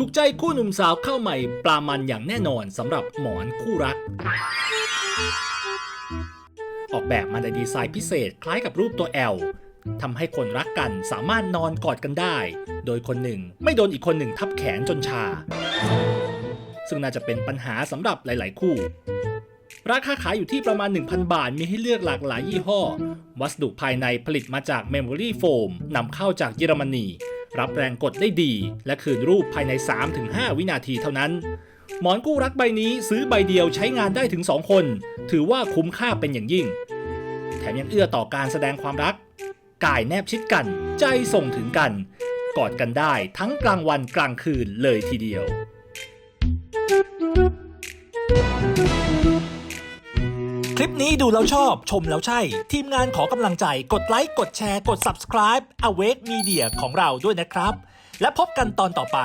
ถูกใจคู่หนุ่มสาวเข้าใหม่ปลามันอย่างแน่นอนสำหรับหมอนคู่รัก ออกแบบมาในดีไซน์พิเศษคล้ายกับรูปตัว L ทำให้คนรักกันสามารถนอนกอดกันได้ โดยคนหนึ่งไม่โดนอีกคนหนึ่งทับแขนจนชา ซึ่งน่าจะเป็นปัญหาสำหรับหลาย ๆ คู่ ราคาขายอยู่ที่ประมาณ 1,000 บาท มีให้เลือกหลากหลายยี่ห้อ วัสดุภายในผลิตมาจาก Memory Foam นำเข้าจากเยอรมนี รับแรงกดได้ดี และคืนรูปภายใน 3-5 วินาทีเท่านั้น หมอนกู้รักใบนี้ซื้อใบเดียวใช้งานได้ถึง 2 คน ถือว่าคุ้มค่าเป็นอย่างยิ่ง แถมยังเอื้อต่อการแสดงความรัก กายแนบชิดกัน ใจส่งถึงกัน กอดกันได้ทั้งกลางวันกลางคืนเลยทีเดียว คลิปนี้ดูแล้วชอบชมแล้วใช่ ทีมงานขอกำลังใจกดไลค์ กดแชร์ กด subscribe Awake Media ของเราด้วยนะครับ และพบกันตอนต่อไป